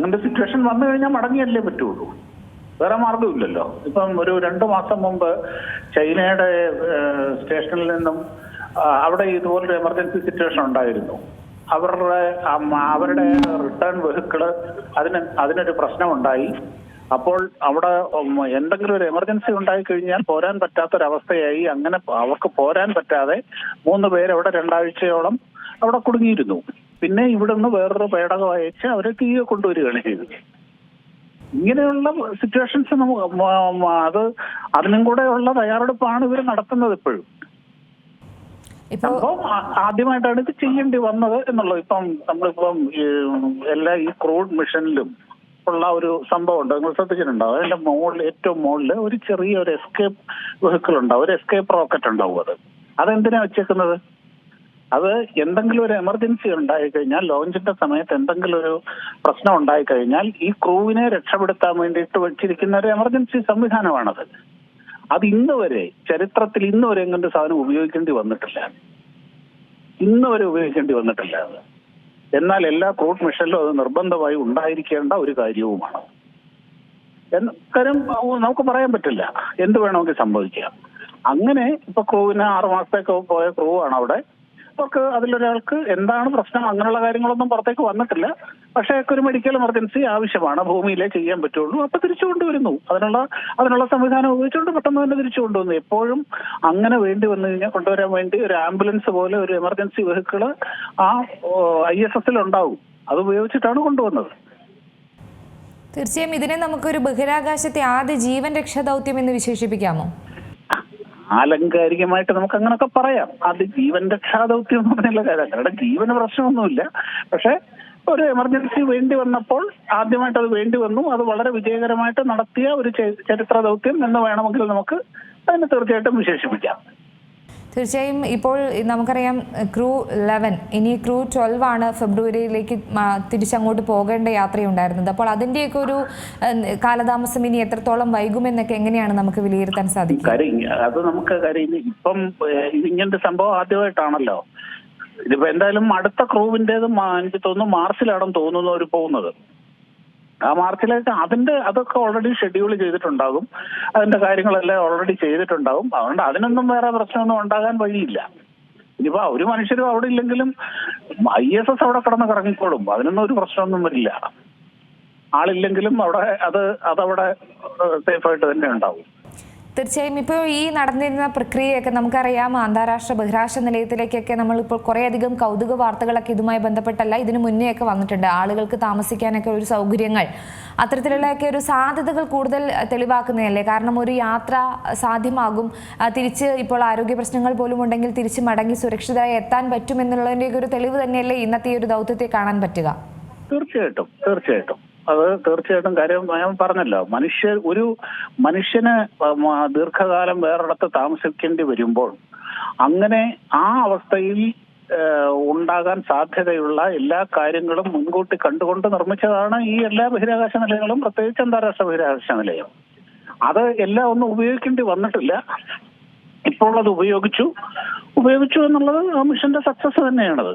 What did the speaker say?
അങ്ങനെ സിറ്റുവേഷൻ വന്നു കഴിഞ്ഞാൽ മടങ്ങിയല്ലേ പറ്റുള്ളൂ. വേറെ മാർഗമില്ലല്ലോ ഇപ്പം ഒരു രണ്ട് മാസം മുമ്പ് ചൈനയുടെ സ്റ്റേഷനിൽ നിന്നും അവിടെ ഇതുപോലൊരു എമർജൻസി സിറ്റുവേഷൻ ഉണ്ടായിരുന്നു. അവരുടെ അവരുടെ റിട്ടേൺ വെഹിക്കിൾ അതിന് അതിനൊരു പ്രശ്നമുണ്ടായി. അപ്പോൾ അവിടെ എന്തെങ്കിലും ഒരു എമർജൻസി ഉണ്ടായി കഴിഞ്ഞാൽ പോരാൻ പറ്റാത്തൊരവസ്ഥയായി. അങ്ങനെ അവർക്ക് പോരാൻ പറ്റാതെ മൂന്ന് പേരവിടെ രണ്ടാഴ്ചയോളം അവിടെ കുടുങ്ങിയിരുന്നു. പിന്നെ ഇവിടുന്ന് വേറൊരു പേടകം അയച്ച് അവരെ തിരികെ കൊണ്ടുവരികയാണ് ചെയ്തത്. ഇങ്ങനെയുള്ള സിറ്റുവേഷൻസ് നമുക്ക് അത് അതിനും കൂടെ ഉള്ള തയ്യാറെടുപ്പാണ് ഇവർ നടത്തുന്നത് ഇപ്പോഴും. ഇപ്പോ ആദ്യമായിട്ടാണ് ഇത് ചെയ്യേണ്ടി വന്നത് എന്നുള്ളത്. ഇപ്പം നമ്മളിപ്പം എല്ലാ ഈ ക്രൂഡ് മിഷനിലും ഉള്ള ഒരു സംഭവം ഉണ്ട് നിങ്ങൾ ശ്രദ്ധിച്ചിട്ടുണ്ടാവും അതിന്റെ മുകളിൽ ഏറ്റവും മുകളിൽ ഒരു ചെറിയ ഒരു എസ്കേപ്പ് വെഹിക്കിൾ ഉണ്ടാവും ഒരു എസ്കേപ്പ് റോക്കറ്റ് ഉണ്ടാവും അത്. അതെന്തിനാ വെച്ചേക്കുന്നത്? അത് എന്തെങ്കിലും ഒരു എമർജൻസി ഉണ്ടായി കഴിഞ്ഞാൽ ലോഞ്ചിന്റെ സമയത്ത് എന്തെങ്കിലും ഒരു പ്രശ്നം ഉണ്ടായി കഴിഞ്ഞാൽ ഈ ക്രൂവിനെ രക്ഷപ്പെടുത്താൻ വേണ്ടിയിട്ട് വെച്ചിരിക്കുന്ന ഒരു എമർജൻസി സംവിധാനമാണത്. അത് ഇന്ന് വരെ ചരിത്രത്തിൽ ഇന്ന് വരെ എങ്ങനെ സാധനം ഉപയോഗിക്കേണ്ടി വന്നിട്ടില്ല. ഇന്ന് വരെ ഉപയോഗിക്കേണ്ടി വന്നിട്ടില്ല അത്. എന്നാൽ എല്ലാ ക്രൂട്ട് മിഷനിലും അത് നിർബന്ധമായി ഉണ്ടായിരിക്കേണ്ട ഒരു കാര്യവുമാണ്. കാര്യം നമുക്ക് പറയാൻ പറ്റില്ല. എന്ത് വേണമെങ്കിൽ സംഭവിക്കാം. അങ്ങനെ ഇപ്പൊ ക്രൂവിന് ആറു മാസത്തേക്ക് പോയ ക്രൂ ആണ് അവിടെ. അവർക്ക് അതിലൊരാൾക്ക് എന്താണ് പ്രശ്നം അങ്ങനെയുള്ള കാര്യങ്ങളൊന്നും പുറത്തേക്ക് വന്നിട്ടില്ല. പക്ഷേ ഒരു മെഡിക്കൽ എമർജൻസി ആവശ്യമാണ്. ഭൂമിയിലെ ചെയ്യാൻ പറ്റുള്ളൂ. അപ്പൊ തിരിച്ചു കൊണ്ടുവരുന്നു. അതിനുള്ള അതിനുള്ള സംവിധാനം ഉപയോഗിച്ചുകൊണ്ട് പെട്ടെന്ന് തന്നെ തിരിച്ചു കൊണ്ടുവന്നു. എപ്പോഴും അങ്ങനെ വേണ്ടി വന്നു കഴിഞ്ഞാൽ കൊണ്ടുവരാൻ വേണ്ടി ഒരു ആംബുലൻസ് പോലെ ഒരു എമർജൻസി വെഹിക്കിൾ ആ ഐ എസ് എസിൽ ഉണ്ടാവും. അത് ഉപയോഗിച്ചിട്ടാണ് കൊണ്ടുവന്നത്. തീർച്ചയായും ഇതിനെ നമുക്കൊരു ബഹിരാകാശത്തെ ആദ്യ ജീവൻ രക്ഷാ ദൗത്യം എന്ന് വിശേഷിപ്പിക്കാമോ? ആലങ്കാരികമായിട്ട് നമുക്ക് അങ്ങനൊക്കെ പറയാം. അത് ജീവൻ രക്ഷാ ദൗത്യം എന്ന് പറഞ്ഞുള്ള കാര്യം. അവരുടെ ജീവന് പ്രശ്നമൊന്നുമില്ല. പക്ഷെ ഒരു എമർജൻസി വേണ്ടി വന്നപ്പോൾ ആദ്യമായിട്ട് അത് വേണ്ടി വന്നു. അത് വളരെ വിജയകരമായിട്ട് നടത്തിയ ഒരു ചരിത്ര ദൗത്യം എന്ന് വേണമെങ്കിൽ നമുക്ക് അതിനെ തീർച്ചയായിട്ടും വിശേഷിപ്പിക്കാം. തീർച്ചയായും ഇപ്പോൾ നമുക്കറിയാം ക്രൂ ലെവൻ ഇനി ക്രൂ ട്വൽവ് ആണ് ഫെബ്രുവരിയിലേക്ക് തിരിച്ചങ്ങോട്ട് പോകേണ്ട യാത്രയുണ്ടായിരുന്നത്. അപ്പോൾ അതിന്റെയൊക്കെ ഒരു കാലതാമസം ഇനി എത്രത്തോളം വൈകുമെന്നൊക്കെ എങ്ങനെയാണ് നമുക്ക് വിലയിരുത്താൻ സാധിക്കുക? അത് നമുക്ക് ഇപ്പം ഇങ്ങനത്തെ സംഭവം ആദ്യമായിട്ടാണല്ലോ. ഇതിപ്പോ എന്തായാലും അടുത്ത ക്രൂവിന്റേത് എനിക്ക് തോന്നുന്നു മാർച്ചിലാണെന്ന് തോന്നുന്നു അവർ പോകുന്നത്. ആ മാർച്ചിലേക്ക് അതിന്റെ അതൊക്കെ ഓൾറെഡി ഷെഡ്യൂൾ ചെയ്തിട്ടുണ്ടാകും. അതിന്റെ കാര്യങ്ങളെല്ലാം ഓൾറെഡി ചെയ്തിട്ടുണ്ടാകും. അതുകൊണ്ട് അതിനൊന്നും വേറെ പ്രശ്നമൊന്നും ഉണ്ടാകാൻ വഴിയില്ല. ഇനിയിപ്പോ ഒരു മനുഷ്യരും അവിടെ ഇല്ലെങ്കിലും ഐ എസ് എസ് അവിടെ കിടന്ന് കറങ്ങിക്കോളും അതിനൊന്നും ഒരു പ്രശ്നമൊന്നും വരില്ല. ആളില്ലെങ്കിലും അവിടെ അത് അതവിടെ സേഫായിട്ട് തന്നെ ഉണ്ടാവും. തീർച്ചയായും ഇപ്പോൾ ഈ നടന്നിരുന്ന പ്രക്രിയയൊക്കെ നമുക്കറിയാം. അന്താരാഷ്ട്ര ബഹിരാഷ്ട്ര നിലയത്തിലേക്കൊക്കെ നമ്മളിപ്പോൾ കുറേയധികം കൗതുക വാർത്തകളൊക്കെ ഇതുമായി ബന്ധപ്പെട്ടല്ല ഇതിനു മുന്നേയൊക്കെ വന്നിട്ടുണ്ട്. ആളുകൾക്ക് താമസിക്കാനൊക്കെ ഒരു സൗകര്യങ്ങൾ അത്തരത്തിലുള്ളതൊക്കെ ഒരു സാധ്യതകൾ കൂടുതൽ തെളിവാക്കുന്നതല്ലേ? കാരണം ഒരു യാത്ര സാധ്യമാകും. തിരിച്ച് ഇപ്പോൾ ആരോഗ്യ പ്രശ്നങ്ങൾ പോലും ഉണ്ടെങ്കിൽ തിരിച്ച് മടങ്ങി സുരക്ഷിതരായി എത്താൻ പറ്റുമെന്നുള്ളതിന്റെയൊക്കെ ഒരു തെളിവ് തന്നെയല്ലേ ഇന്നത്തെ ഈ ഒരു ദൗത്യത്തെ കാണാൻ പറ്റുക? തീർച്ചയായിട്ടും തീർച്ചയായിട്ടും. അത് തീർച്ചയായിട്ടും കാര്യം ഞാൻ പറഞ്ഞല്ലോ. മനുഷ്യർ ഒരു മനുഷ്യന് ദീർഘകാലം വേറൊരിടത്ത് താമസിക്കേണ്ടി വരുമ്പോൾ അങ്ങനെ ആ അവസ്ഥയിൽ ഉണ്ടാകാൻ സാധ്യതയുള്ള എല്ലാ കാര്യങ്ങളും മുൻകൂട്ടി കണ്ടുകൊണ്ട് നിർമ്മിച്ചതാണ് ഈ എല്ലാ ബഹിരാകാശ നിലയങ്ങളും പ്രത്യേകിച്ച് അന്താരാഷ്ട്ര ബഹിരാകാശ നിലയം. അത് എല്ലാം ഒന്നും ഉപയോഗിക്കേണ്ടി വന്നിട്ടില്ല. ഇപ്പോൾ അത് ഉപയോഗിച്ചു. ഉപയോഗിച്ചു എന്നുള്ളത് ആ മിഷന്റെ സക്സസ് തന്നെയാണത്.